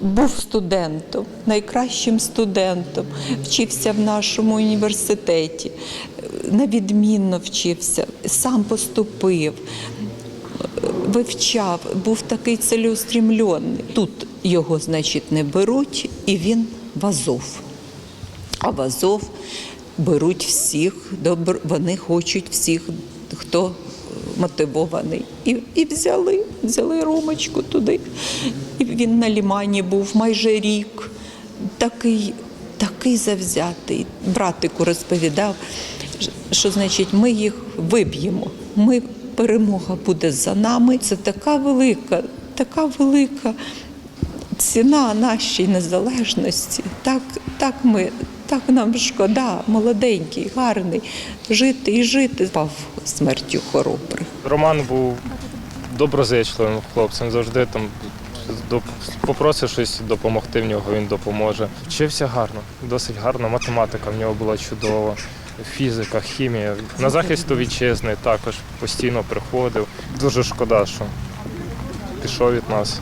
Був студентом, найкращим студентом, вчився в нашому університеті, на відмінно вчився, сам поступив, вивчав, був такий цілеустрімлений. Тут його, значить, не беруть, і він в Азов. А в Азов беруть всіх, вони хочуть всіх, хто мотивований. І, і взяли, взяли Ромочку туди. І він на лімані був майже рік. Такий, такий завзятий. Братику розповідав, що значить ми їх виб'ємо. Ми, перемога буде за нами. Це така велика, така велика ціна нашій незалежності. Так, так ми, так нам шкода, молоденький, гарний, жити і жити. Пав смертю хоробрих. Роман був доброзичливим хлопцем, завжди там попросиш щось допомогти в нього, він допоможе. Вчився гарно, досить гарно. Математика в нього була чудова, фізика, хімія. На захист у вітчизни також постійно приходив. Дуже шкода, що пішов від нас.